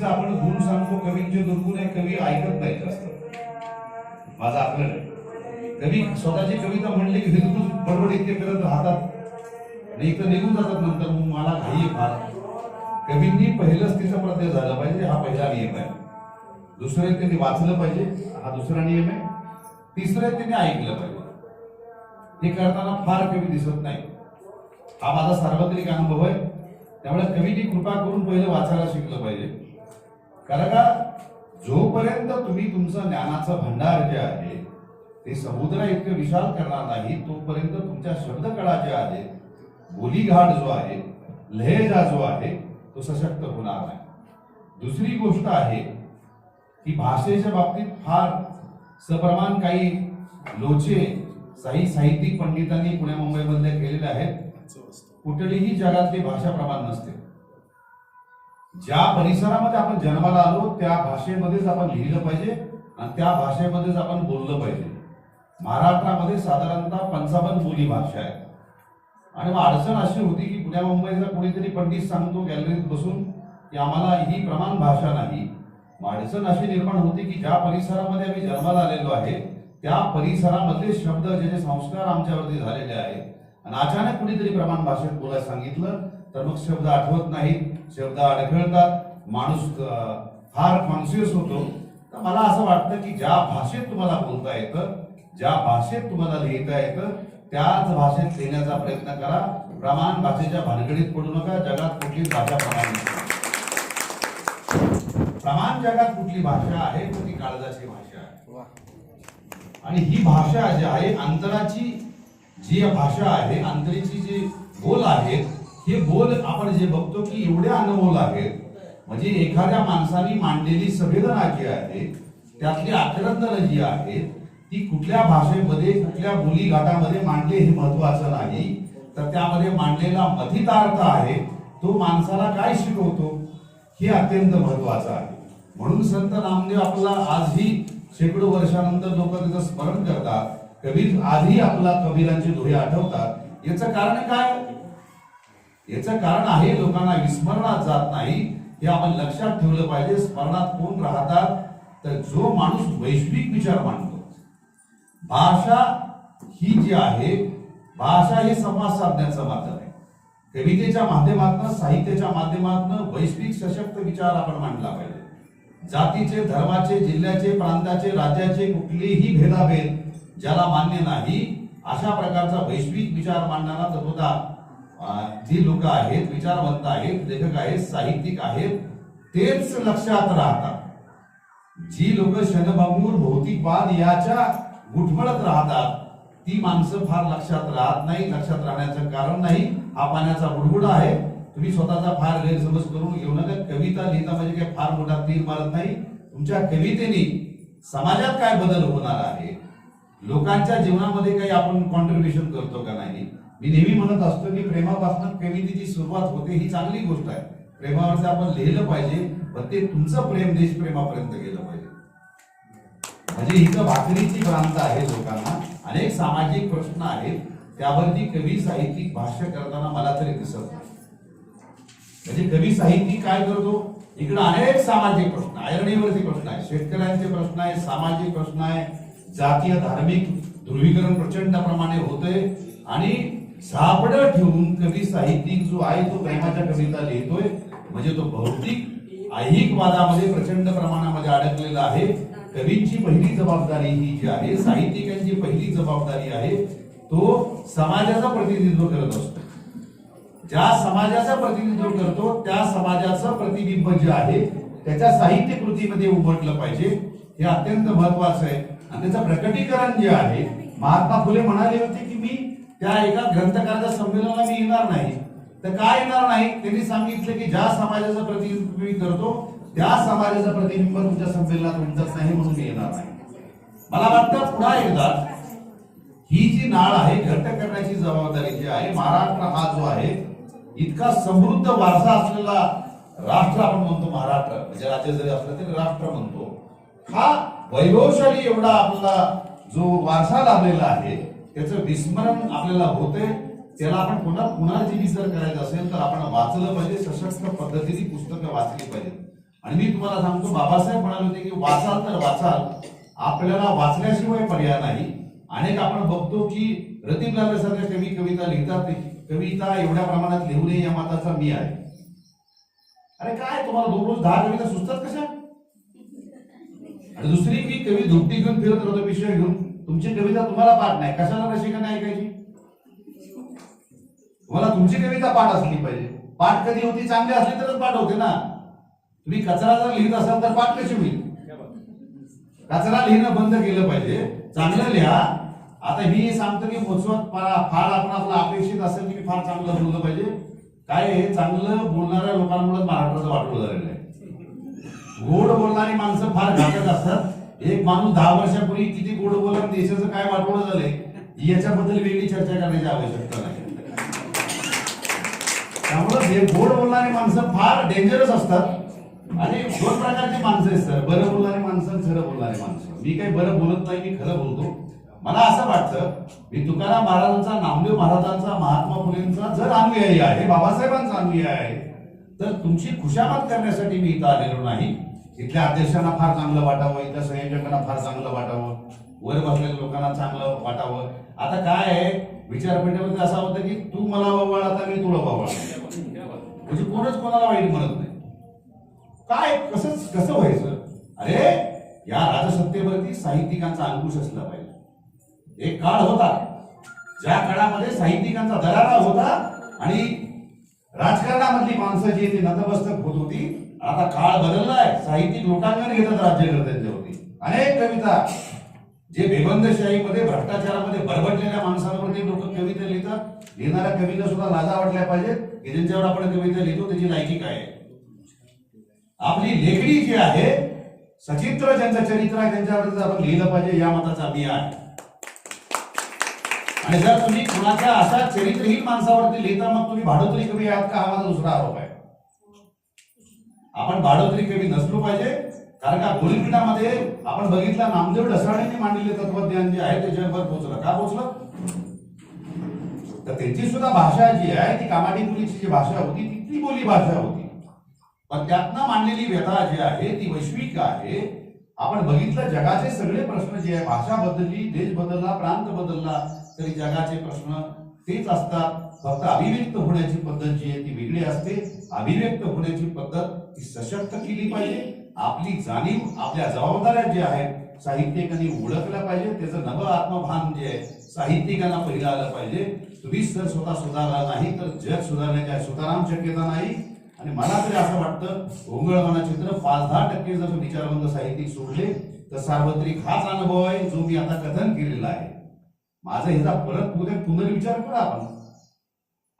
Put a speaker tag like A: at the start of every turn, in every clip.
A: कवींचा आपण गुण सांगतो कवींचे म्हणजे दुर्गुण आहे कवी ऐकत नाही जास्त. माझा आपलं आहे कवी स्वतःची कविता म्हणली की हिंदूच बडबड इतके करत राहतात. आणि इथं निघून जातात नंतर मग मला घाई फार. कवींनी पहिलंच तिचा प्रत्यय झाला पाहिजे हा पहिला नियम आहे. दुसरे त्यांनी वाचलं पाहिजे हा दुसरा नियम आहे. तिसरे त्यांनी ऐकलं पाहिजे. हे करताना फार कवी दिसत नाही. हा माझा सार्वत्रिक अनुभव आहे. त्यामुळे कवीने कृपा करून पहिलं वाचायला शिकलं पाहिजे. कारण का? जोपर्यंत तुम्ही तुमचं ज्ञानाचं भंडार जे आहे ते समुद्र इतकं विशाल करणार नाही तोपर्यंत तुमच्या शब्दकळा ज्या आहेत बोलीघाट जो आहे लहेजा जो आहे तो सशक्त होणार नाही. दुसरी गोष्ट आहे की भाषेच्या बाबतीत फार सप्रमाण काही लोचे काही साहित्यिक पंडितांनी पुणे मुंबईमधले केलेले आहेत. कुठलीही जगातली भाषा प्रमाण नसते. ज्या परिसरामध्ये आपण जन्माला आलो त्या भाषेमध्येच आपण लिहिलं पाहिजे आणि त्या भाषेमध्येच आपण बोललं पाहिजे. महाराष्ट्रामध्ये साधारणतः पंचावन्न बोली भाषा आहे आणि मग अडचण अशी होती की पुण्या मुंबईचा कोणीतरी पंडित सांगतो गॅलरीत बसून की आम्हाला ही प्रमाण भाषा नाही. अडचण अशी निर्माण होती की ज्या परिसरामध्ये आम्ही जन्माला आलेलो आहे त्या परिसरामधले शब्द ज्याचे संस्कार आमच्यावरती झालेले आहेत. आणि अचानक कुणीतरी प्रमाण भाषेत बोलायला सांगितलं तर मग शब्द आठवत नाहीत. शब्द अडखळतात माणूस फार कॉन्शियस होतो. तर मला असं वाटतं की ज्या भाषेत तुम्हाला बोलता येतं ज्या भाषेत तुम्हाला लिहिता येतं त्याच भाषेत लिहिण्याचा प्रयत्न करा. प्रमाण भाषेच्या भानगडीत पडू नका जगात कुठली भाषा प्रमाण. प्रमाण जगात कुठली भाषा आहे तर ती काळजाची भाषा आहे. आणि ही भाषा जी आहे अंतराची जी भाषा आहे अंतरीची जी बोल आहेत हे बोल आपण जे बघतो की एवढे अनुभव आहेत म्हणजे एखाद्या माणसाने मांडलेली संवेदना जी आहे त्यातली आक्रंदन जी आहे ती कुठल्या भाषेमध्ये कुठल्या बोली घाटामध्ये मांडले हे महत्वाचं नाही. तर त्यामध्ये मांडलेला मथितार्थ आहे तो माणसाला काय शिकवतो? हे अत्यंत महत्वाचं आहे. म्हणून संत नामदेव आपला आजही शेकडो वर्षानंतर लोक त्याचं स्मरण करतात. कबीर आजही आपला कबीरांची दोहे आठवतात. याचं कारण काय? याचं कारण आहे लोकांना विस्मरणात जात नाही. हे आपण लक्षात ठेवलं पाहिजे स्मरणात कोण राहतात? तर जो माणूस वैश्विक विचार मांडतो. भाषा ही जी आहे भाषा हे संवाद साधण्याचं माध्यम आहे. कवितेच्या माध्यमातून साहित्याच्या माध्यमातून वैश्विक सशक्त विचार आपण मांडला पाहिजे. जातीचे धर्माचे जिल्ह्याचे प्रांताचे राज्याचे कुठलेही भेदाभेद ज्याला मान्य नाही अशा प्रकारचा वैश्विक विचार मांडणारा तत्वता जी लोक आहेत विचारवंत आहेत लेखक आहेत साहित्यिक आहेत तेच लक्षात राहतात. जी लोक क्षणभंगूर भौतिकवाद याच्या गुठमळत राहतात ती माणसं फार लक्षात राहत नाही लक्षात राहण्याचं कारण नाही. हा पाण्याचा बुडबुडा आहे. तुम्ही स्वतःचा फार गैरसमज करून घेऊ नका. कविता लिहिता म्हणजे काही फार मोठा तीर मारत नाही. तुमच्या कवितेने समाजात काय बदल होणार आहे? लोकांच्या जीवनामध्ये काही आपण कॉन्ट्रीब्युशन करतो का नाही? मी नेहमी म्हणत असतो की प्रेमापासून कवितेची सुरुवात होते ही चांगली गोष्ट आहे. प्रेमावरचं आपण लिहिलं पाहिजे पण ते तुमचं प्रेम देशप्रेमापर्यंत गेलं पाहिजे. म्हणजे इथं भाकरीची भ्रांत आहे लोकांना. अनेक सामाजिक प्रश्न आहेत. त्यावरती कवी साहित्यिक भाष्य करताना मला तरी दिसत नाही. म्हणजे कवी साहित्यिक काय करतो? इकडे अनेक सामाजिक प्रश्न आयरणीवरती प्रश्न आहे शेतकऱ्यांचे प्रश्न आहे सामाजिक प्रश्न आहे जातीय धार्मिक ध्रुवीकरण प्रचंड प्रमाणे होतंय. आणि सापड ठेवून कवी साहित्यिक जो आहे तो प्रेमाच्या कविता लिहितोय. म्हणजे तो भौतिक ऐहिक वादामध्ये प्रचंड प्रमाणामध्ये अडकलेला आहे. कवींची पहिली जबाबदारी ही जी आहे साहित्यिकांची पहिली जबाबदारी आहे तो समाजाचा प्रतिनिधित्व करत असतो. ज्या समाजाचा प्रतिनिधित्व करतो त्या समाजाचं प्रतिबिंब जे आहे त्याच्या साहित्य कृतीमध्ये उमटलं पाहिजे. हे अत्यंत महत्वाचं आहे. आणि त्याचं प्रकटीकरण जे आहे महात्मा फुले म्हणाले होते की मी त्या एका ग्रंथकाराच्या संमेलनाला मी येणार नाही. तर काय येणार नाही? त्यांनी सांगितलं की ज्या समाजाचं प्रतिनिधित्व मी करतो त्या समाजाचं प्रतिबिंब तुमच्या संमेलनात उमटत नाही म्हणून मी येणार नाही. मला वाटतं पुन्हा एकदा ही जी नाळ आहे घट्ट करण्याची जबाबदारी जी आहे महाराष्ट्र हा जो आहे इतका समृद्ध वारसा असलेला राष्ट्र आपण म्हणतो महाराष्ट्र. म्हणजे राज्य जरी असलं तरी राष्ट्र म्हणतो. हा वैभवशाली एवढा आपला जो वारसा लाभलेला आहे त्याचं विस्मरण आपल्याला होते त्याला आपण पुन्हा पुनर्जीवित जर करायचं असेल तर आपण वाचलं पाहिजे सशक्त पद्धतीने पुस्तकं वाचली पाहिजेत. आणि मी तुम्हाला सांगतो बाबासाहेब म्हणाले होते की वाचाल तर वाचाल आपल्याला वाचल्याशिवाय पर्याय नाही. अनेक आपण बघतो की रतीब सारख्या कवी कविता लिहितात कविता एवढ्या प्रमाणात लिहू नये या मताचा मी आहे. अरे काय तुम्हाला दोन रोज दहा कविता सुचतात कशा? आणि दुसरी की कवी धुपटी घेऊन फिरत राहतो विषय घेऊन तुमची कविता तुम्हाला पाठ नाही. कशाला रसिकाने ऐकायची? तुम्हाला तुमची कविता पाठ असली पाहिजे. पाठ कधी होती चांगली असली तरच पाठ होते ना. तुम्ही कचरा जर लिहित असाल तर पाठ कशी होईल? कचरा लिहिणं बंद केलं पाहिजे. चांगलं लिहा. आता मी सांगतो की मोजवत फार आपण आपलं अपेक्षित असेल की मी फार चांगलं बोललं पाहिजे. काय हे चांगलं बोलणाऱ्या लोकांमुळे महाराष्ट्राचं वाटलं झालेलं आहे. गोड बोलणारी माणसं फार घातक असतात. एक माणूस दहा वर्षापूर्वी किती गोड बोला देशाचं काय वाटोळ झालंय याच्याबद्दल वेगळी चर्चा करण्याची आवश्यकता नाही. त्यामुळे हे गोड बोलणारी माणसं फार डेंजरस असतात. आणि दोन प्रकारची माणसं आहेत सर. बरं बोलणारी माणसं खरं बोलणारी माणसं. मी काही बरं बोलत नाही मी खरं बोलतो. मला असं वाटतं मी तुकाराम महाराजांचा नामदेव महाराजांचा महात्मा फुलेंचा जर अनुयायी आहे बाबासाहेबांचा अनुयायी आहे तर तुमची खुशामत करण्यासाठी मी इथं आलेलो नाही. इथल्या अध्यक्षांना फार चांगलं वाटावं इथल्या संयोजकांना फार चांगलं वाटावं वर बसलेल्या लोकांना चांगलं वाटावं. आता काय आहे विचारपेठेमध्ये असा होतं की तू मला बाबा आता मी तुला बाबा म्हणजे कोणच कोणाला वाईट म्हणत नाही. काय कसं कसं व्हायचं? अरे या राजसत्तेवरती साहित्यिकांचा अंकुश असला पाहिजे. एक काळ होता ज्या काळामध्ये साहित्यिकांचा दरारा होता आणि राजकारणामधली माणसं जी ती नतमस्तक होत होती आता काळ बदललाय. साहित्यिक लोकांना घेतात राज्यकर्त्यांच्यावरती अनेक कविता जे बेबंदशाहीमध्ये भ्रष्टाचारामध्ये बरबटलेल्या माणसांवरती लोक कविता लिहितात. लिहिणाऱ्या कविता सुद्धा लाजा वाटल्या पाहिजेत की ज्यांच्यावर आपण कविता लिहितो त्याची लायकी काय आहे? आपली लेखणी जी आहे सचित्र ज्यांचं चरित्र आहे त्यांच्यावर आपण लिहिलं पाहिजे या मताचा मी आहे. आणि जर तुम्ही कुणाच्या अशा चरित्रहीन माणसावरती लिहिता मग तुम्ही भाडोतरी कवी आहात का? हा माझा दुसरा आरोप आहे. आपण भाडोत्री कवी नसलो पाहिजे. कारण का गोलीपीठामध्ये आपण बघितलं नामदेव ढसाळेंनी मांडलेले तत्वज्ञान जे आहे ते जगभर पोहोचलं. का पोहोचलं? तर त्यांची सुद्धा भाषा जी आहे ती कामाडी मुलीची जी भाषा होती ती ती बोली भाषा होती. पण त्यातनं मांडलेली व्यथा जी आहे ती वैश्विक आहे. आपण बघितलं जगाचे सगळे प्रश्न जे आहे भाषा बदलली देश बदलला प्रांत बदलला तरी जगाचे प्रश्न तेच असतात. फक्त अभिव्यक्त होण्याची पद्धत जी आहे ती वेगळी असते. अभिव्यक्त होण्याची पद्धत ती सशक्त केली पाहिजे. आपली जाणीव आपल्या जबाबदाऱ्या ज्या आहेत साहित्यिकांनी ओळखल्या पाहिजे त्याचं नव आत्मभान जे आहे साहित्यिकांना पहिलं आलं पाहिजे. तुम्हीच जर स्वतः सुधारला नाही तर जग सुधारण्याच्या सुधाराम शक्यता नाही. आणि मला तरी असं वाटतं ओंगळवाना चित्र पाच दहा टक्के जर विचारवंत साहित्यिक सोडले तर सार्वत्रिक हाच अनुभव आहे जो मी आता कथन केलेला आहे. माझा हिचा परत पुढे पुनर्विचार करा आपण.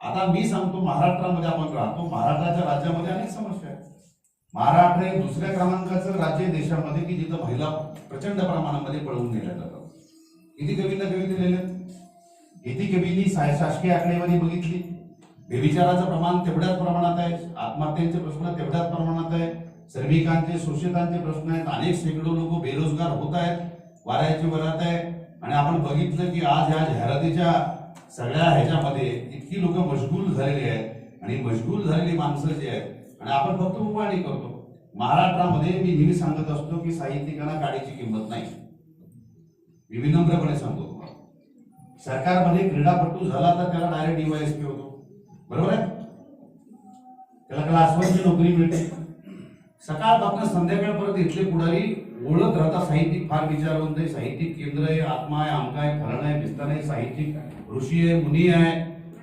A: आता मी सांगतो महाराष्ट्रामध्ये आपण राहतो महाराष्ट्राच्या राज्यामध्ये अनेक समस्या आहेत. महाराष्ट्र हे दुसऱ्या क्रमांकाचं राज्य देशामध्ये की जिथं महिला प्रचंड प्रमाणामध्ये पळवून नेल्या जातात. किती कवींना कवी दिलेल्या किती कवींनी शासकीय आकडेवारी बघितली? बेविचाराचं प्रमाण तेवढ्याच प्रमाणात आहे आत्महत्यांचे प्रश्न तेवढ्याच प्रमाणात आहे श्रमिकांचे शोषितांचे प्रश्न आहेत अनेक शेकडो लोक बेरोजगार होत आहेत वाऱ्याची वरात आहे. आणि आपण बघितलं की आज ह्या जाहिरातीच्या सगळ्या ह्याच्यामध्ये इतकी लोक मशगूल झालेली आहेत आणि मशगूल झालेली माणसं जी आहेत आणि आपण फक्त उभारणी करतो. महाराष्ट्रामध्ये मी नेहमी सांगत असतो की साहित्यिकांना गाडीची किंमत नाही. मी विनम्रपणे सांगतो तुम्हाला. सरकारमध्ये क्रीडापटू झाला तर त्याला डायरेक्ट डीवायएसपी होतो. बरोबर आहे? त्याला क्लास वनची नोकरी मिळते. सकाळपासून संध्याकाळपर्यंत इथले पुढारी ओळख राहता साहित्यिक फार विचारवंत आहे. साहित्यिक केंद्र आहे आत्मा आहे आमका आहे फरण आहे विस्तार आहे साहित्यिक ऋषी आहे मुनी आहे.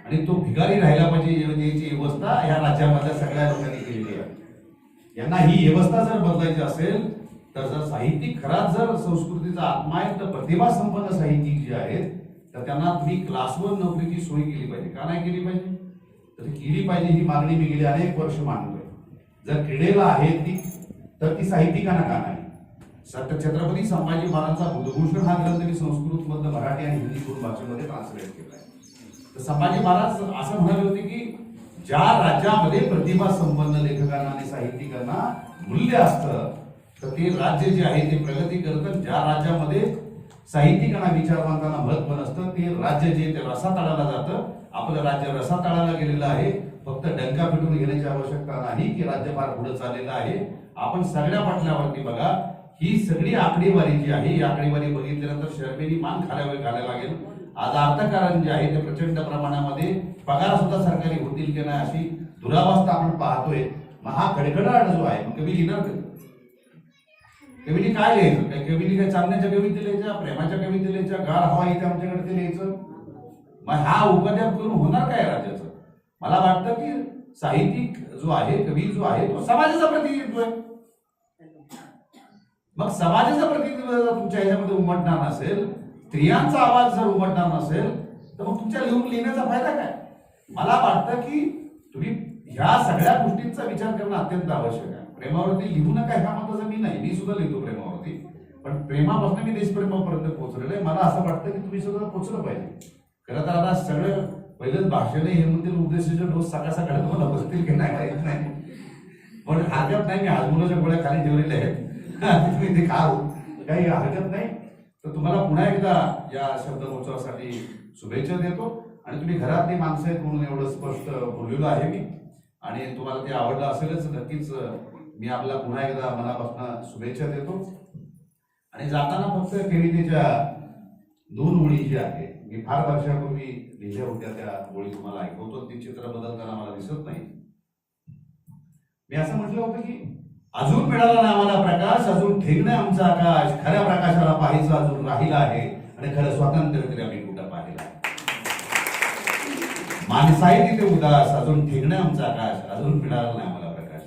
A: आणि तो भिकारी राहिला पाहिजे म्हणजे याची व्यवस्था या राज्यामधल्या सगळ्या लोकांनी केलेली आहे. यांना ही व्यवस्था जर बदलायची असेल तर जर साहित्यिक खराच जर संस्कृतीचा आत्मा आहे तर प्रतिभा संपन्न साहित्यिक जे आहेत तर त्यांना तुम्ही क्लासवर नोकरीची सोय केली पाहिजे. का नाही केली पाहिजे? तर केली पाहिजे ही मागणी मी गेली अनेक वर्ष मांडतोय जर क्रीडेला आहे ती तर ती साहित्यिकांना का नाही? सत्य छत्रपती संभाजी महाराजांचा बुधभूषण हा ग्रंथ मी संस्कृत मधलं मराठी आणि हिंदी दोन भाषेमध्ये ट्रान्सलेट केलाय. तर संभाजी महाराज असं म्हणाले होते की ज्या राज्यामध्ये प्रतिभा संपन्न लेखकांना आणि साहित्यिकांना मूल्य असतं तर ते राज्य जे आहे ते प्रगती करतं. ज्या राज्यामध्ये साहित्यिकांना विचारवंतांना महत्त्व नसतं ते राज्य जे ते रसातळाला जातं. आपलं राज्य रसातळाला गेलेलं आहे. फक्त डंका पिटून घेण्याची आवश्यकता नाही की राज्य फार पुढे चाललेलं आहे. आपण सगळ्या पटलावरती बघा ही सगळी आकडेवारी जी आहे ही आकडेवारी बघितल्यानंतर शर्मेनी मान खाल्यावर घालायला लागेल. आज अर्थकारण जे आहे ते प्रचंड प्रमाणामध्ये पगार सुद्धा सरकारी होतील की नाही अशी दुरावस्था आपण पाहतोय. मग हा खडखडाट जो आहे मग कवी लिहिणार कधी? काय लिहायचं? काय कवीने काय चालण्याच्या कविते लिहायच्या प्रेमाच्या कविते लिहायच्या गार हवा इथे आमच्याकडे ते लिहायचं? मग हा उपद्याप करून होणार काय राज्याचं? मला वाटतं की साहित्यिक जो आहे कवी जो आहे तो समाजाचा प्रतिनिधित्व आहे. मग समाजाचं प्रतिनिधित्व जर तुमच्या ह्याच्यामध्ये उमटणार नसेल स्त्रियांचा आवाज जर उमटणार नसेल तर मग तुमच्या लिहून लिहिण्याचा फायदा काय? मला वाटतं की तुम्ही ह्या सगळ्या गोष्टींचा विचार करणं अत्यंत आवश्यक आहे. प्रेमावरती लिहू नका ह्या मताचं मी नाही. मी सुद्धा लिहितो प्रेमावरती. पण प्रेमापासून मी देशप्रेमापर्यंत पोहोचलेलं आहे. मला असं वाटतं की तुम्ही सुद्धा पोहोचलं पाहिजे. खरं तर आता सगळं पहिलंच भाषेने हे म्हणतील उद्देशाचे डोस सकाळ सकाळ तुम्हाला बसतील की नाही माहीत नाही. पण हरकत नाही मी हाजमुलाच्या गोळ्या खाली ठेवलेल्या आहेत. तुम्ही ते खा काही हरकत नाही. तर तुम्हाला पुन्हा एकदा या शब्दमोत्सवासाठी शुभेच्छा देतो. आणि तुम्ही घरातली माणसं आहेत म्हणून एवढं स्पष्ट बोललेलो आहे मी. आणि तुम्हाला ते आवडलं असेलच नक्कीच मी आपला पुन्हा एकदा मनापासून शुभेच्छा देतो. आणि जाताना फक्त कवितेच्या दोन ओळी जी आहे मी फार वर्षापूर्वी लिहिल्या होत्या त्या ओळी तुम्हाला ऐकवतो. ती चित्र बदलताना मला दिसत नाही. मी असं म्हटलं होतं की अजून मिळाला ना आम्हाला प्रकाश अजून ठेकणे आमचा आकाश. खऱ्या प्रकाशाला पाहायचं अजून राहिला आहे आणि खरं स्वातंत्र्य तरी आम्ही कुठं पाहिलं माणसाही तिथे उदास अजून ठेकणे आमचा आकाश. अजून मिळाला नाही आम्हाला प्रकाश.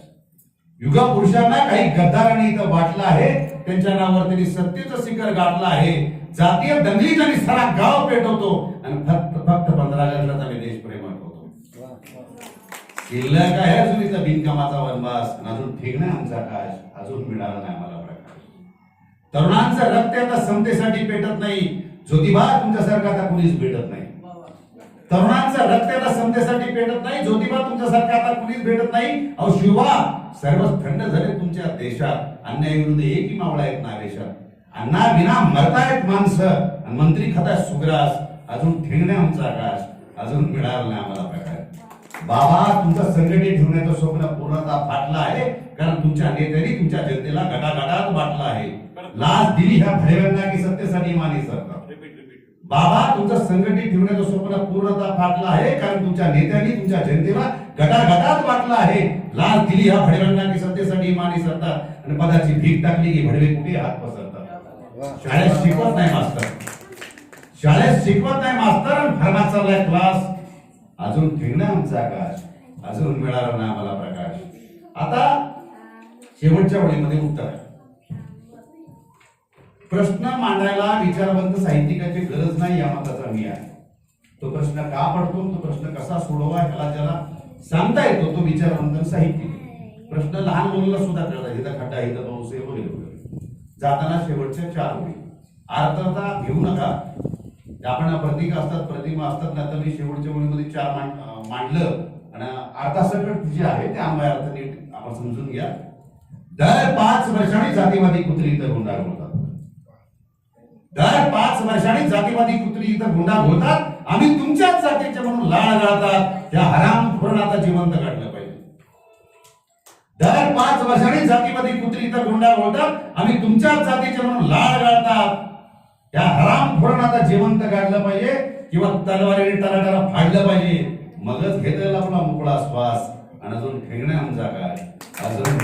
A: युगा पुरुषांना काही गद्दारांनी इथं वाटलं आहे. त्यांच्या नावावर त्यांनी सत्तेचं शिखर गाठलं आहे. जातीय दंगलीचा आणि सारा गाव पेटवतो. आणि फक्त फक्त पंधरा ऑगस्टलाच आम्ही देशप्रेम होतो शिल्लक आहे अजून इथं बिनकामाचा वनवास अजून ठेकणे आमचा काश अजून मिळाला नाही आम्हाला प्रकाश. तरुणांचं रक्त आता समतेसाठी पेटत नाही. ज्योतिबा तुमच्यासारखा आता कुणीच भेटत नाही. तरुणांचं रक्त आता समतेसाठी पेटत नाही. ज्योतिबा तुमच्यासारखा आता कुणीच भेटत नाही. अहो शिवा सर्वच थंड झाले तुमच्या देशात. अन्यायाविरुद्ध एकही मावळा येत ना देशात. अण्णा विना मरतायत माणसं. आणि मंत्री खाता सुग्रास. अजून ठेंगणे आमचा आकाश अजून मिळाला नाही आम्हाला प्रकाश. बाबा तुमचं संघटित ठेवण्याचं स्वप्न पूर्णता फाटलं आहे. कारण तुमच्या नेत्यांनी तुमच्या जनतेला गटागटात वाटलं आहे. लाच दिली ह्या भैरवांना की सत्तेसाठी माने सरकार. बाबा तुमचं संघटित ठेवण्याचं स्वप्न पूर्णता फाटलं आहे. कारण तुमच्या नेत्यांनी तुमच्या जनतेला गटागटात वाटलं आहे. लाच दिली ह्या भडव्यांना की सत्तेसाठी माने सरतात आणि पदाची भीक टाकली की भडवे कुठे हात पसरतात? शाळेत शिकवत नाही मास्तर. शाळेत शिकवत नाही मास्तर. आणि चाललाय क्लास अजून ठेवणं आमचा आकाश. अजून मिळाला ना आम्हाला प्रकाश. आता शेवटच्या वेळेमध्ये उत्तर. आहे प्रश्न मांडायला विचारवंत साहित्यिकाची गरज नाही या मताचा मी आहे. तो प्रश्न का पडतो? तो प्रश्न कसा सोडवा? ह्याला ज्याला सांगता येतो तो विचारवंत साहित्यिक. प्रश्न लहान मुलाला सुद्धा कळला इथं खड्डा इथं पाऊस वगैरे वगैरे. जाताना शेवटच्या चार ओळी. अर्थता घेऊ नका. आपण प्रतीक असतात प्रतिमा असतात ना तर मी शेवटच्या मुलीमध्ये चार मांड मांडलं आणि अर्थासकट जे आहे ते आंबा अर्थ नीट आपण समजून घ्या. दर पाच वर्षांनी जातीवादी कुत्री इथं गुंडाळ होतात. दर पाच वर्षांनी जातीवादी कुत्री इथं गुंडाळ होतात. आम्ही तुमच्याच जातीचे म्हणून लाळ गाळतात. त्या हराम आता जिवंत काढलं पाहिजे. दर पाच वर्षांनी जातीवादी कुत्री इथं गुंडाळ होतात. आम्ही तुमच्याच जातीचे म्हणून लाळ गाळतात. त्या हराम आता जिवंत काढलं पाहिजे किंवा तलवारीने तलाटाला फाडलं पाहिजे. मगच घेतलेला आपला मोकळा श्वास आणि अजून ठेंगणे आमचा काय? अजून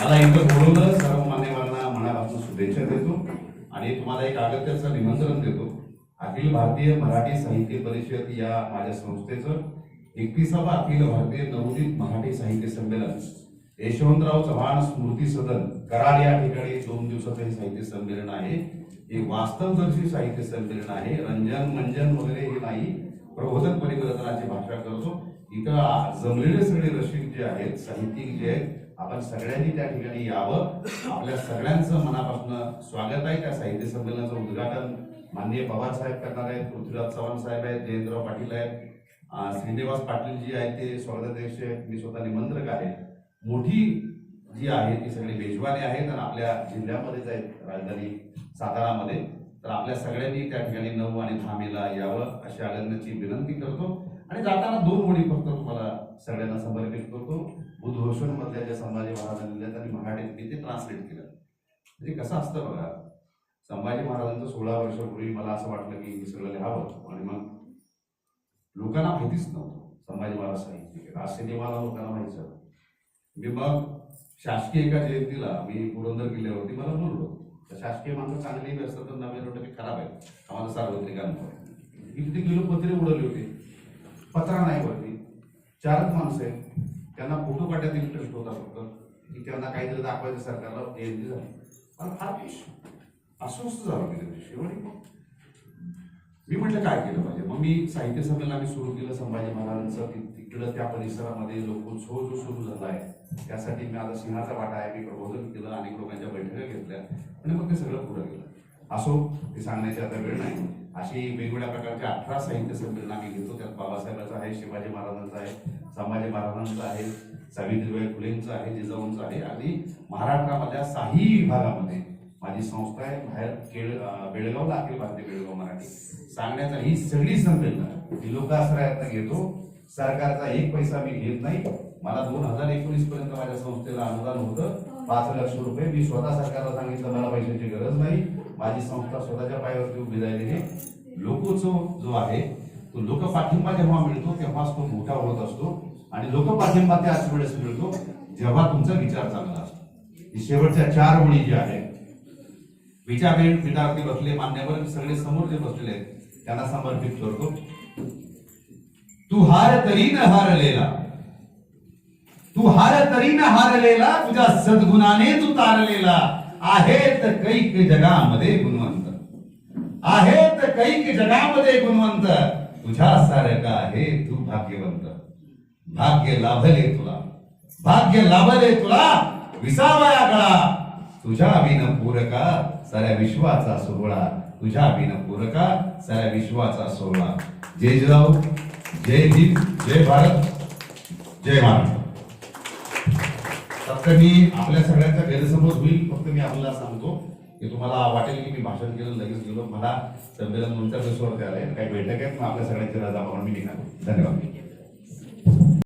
A: मला इथं बोलवलं सर्व मान्यवरांना मनापासून शुभेच्छा देतो आणि तुम्हाला एक अगत्याचं निमंत्रण देतो. अखिल भारतीय मराठी साहित्य परिषद या माझ्या संस्थेचं एकतीसावा अखिल भारतीय नवोदित मराठी साहित्य संमेलन. यशवंतराव चव्हाण स्मृती सदन कराड या ठिकाणी दोन दिवसाचं हे साहित्य संमेलन आहे. हे वास्तवदर्शी साहित्य संमेलन आहे. रंजन मंजन वगैरे हे नाही. प्रबोधन परिवर्तनाची भाषा करतो इथं जमलेले सगळे रसिक जे आहेत साहित्यिक जे आहेत आपण सगळ्यांनी त्या ठिकाणी यावं. आपल्या सगळ्यांचं मनापासून स्वागत आहे. त्या साहित्य संमेलनाचं उद्घाटन माननीय पवारसाहेब करणार आहेत पृथ्वीराज चव्हाण साहेब आहेत जयंतराव पाटील आहेत. श्रीनिवास पाटील जी आहेत ते स्वागताध्यक्ष आहेत. मी स्वतः निमंत्रक आहे. मोठी जी आहे ती सगळी मेजवानी आहेत तर आपल्या जिल्ह्यामध्येच आहेत राजधानी सातारामध्ये तर आपल्या सगळ्यांनी त्या ठिकाणी नऊ आणि दहा मेला यावं अशी आनंदाची विनंती करतो. आणि जाताना दोन गोडी फक्त तुम्हाला सगळ्यांना समर्पित करतो. बुधभूषण मधल्या ज्या संभाजी महाराजांनी त्यांनी मराठीत मी ते ट्रान्सलेट केलं. म्हणजे कसं असतं बघा संभाजी महाराजांचं सोळा वर्षापूर्वी मला असं वाटलं की हे सगळं लिहावं. आणि मग लोकांना माहितीच नव्हतं संभाजी महाराज साहित्य. आज सिनेमाला लोकांना माहिती मी मग शासकीय एका जयंतीला मी पुरंदर किल्ल्यावरती मला बोललो. तर शासकीय माणसं चांगली बी असतात तर नवे रोटे खराब आहेत. आम्हाला सार्वत्रिक अनुभव आहे. मी तिथे गेलो पत्रे उडवले होते. पत्रा नाही वरती. चारच माणसं आहेत. त्यांना फोटो काढण्यात इंटरेस्ट होता फक्त. की त्यांना काहीतरी दाखवायचं सरकारला. जयंती झाली. मला फार विश अस्वस्थ झालो त्या दिवशी मी म्हटलं काय केलं पाहिजे? मग मी साहित्य संमेलन आम्ही सुरू केलं संभाजी महाराजांचं. तिकडं त्या परिसरामध्ये लोकोत्सव जो सुरू झाला आहे त्यासाठी मी आता सिंहाचा वाटा आहे मी प्रबोधन केलं अनेक लोकांच्या बैठका घेतल्या आणि मग ते सगळं पुढं गेलं. असो ते सांगण्याची आता वेळ नाही. अशी वेगवेगळ्या प्रकारच्या अठरा साहित्य संमेलन आम्ही घेतो. त्यात बाबासाहेबांचं आहे शिवाजी महाराजांचं आहे संभाजी महाराजांचं आहे सावित्रीबाई फुलेंचं आहे जिजाऊंचं आहे आणि महाराष्ट्रामधल्या साही विभागामध्ये माझी संस्था आहे बाहेर केळ बेळगावला अखिल भारतीय बेळगाव मराठी. सांगण्याचा ही सगळी संमेलन मी लोकाश्रयात घेतो. सरकारचा एक पैसा मी घेत नाही. मला दोन हजार एकोणीस पर्यंत माझ्या संस्थेला अनुदान होतं. पाच लक्ष रुपये मी स्वतः सरकारला सांगितलं मला पैशाची गरज नाही. माझी संस्था स्वतःच्या पायावरती उभी राहिलेली आहे. लोकोत्सव जो आहे तो लोक पाठिंबा जेव्हा मिळतो तेव्हाच तो मोठा होत असतो. आणि लोक पाठिंबा त्याच वेळेस मिळतो जेव्हा तुमचा विचार चांगला असतो. शेवटच्या चार ओळी ज्या आहेत विचारवेळ विद्यार्थी बसले मान्यवर सगळे समोर जे बसलेले आहेत त्यांना समर्पित करतो. तू हार तरी न हारलेला तू हार तरी न हारलेला तुझ्या सद्गुणाने तू तारलेला आहेत कैक जगामध्ये गुणवंत. आहेत कैक जगामध्ये गुणवंत. तुझ्या सारखा आहे तू भाग्यवंत. भाग्य लाभले तुला. भाग्य लाभले तुला विसावया गळा तुझ्या अभिन पूरका साऱ्या विश्वाचा सोहळा. तुझ्या अभिन पूरका साऱ्या विश्वाचा सोहळा. जय जिजाऊ जय भीम जय भारत जय महाराष्ट्र फक्त मी आपल्या सगळ्यांचा गैरसमज होईल फक्त मी आपल्याला सांगतो की तुम्हाला वाटेल की मी भाषण केलं लगेच गेलो. मला संमेलन नंतर चार दिवसावरती काही बैठक आहेत मग आपल्या सगळ्यांची रजा म्हणून मी निघालो धन्यवाद.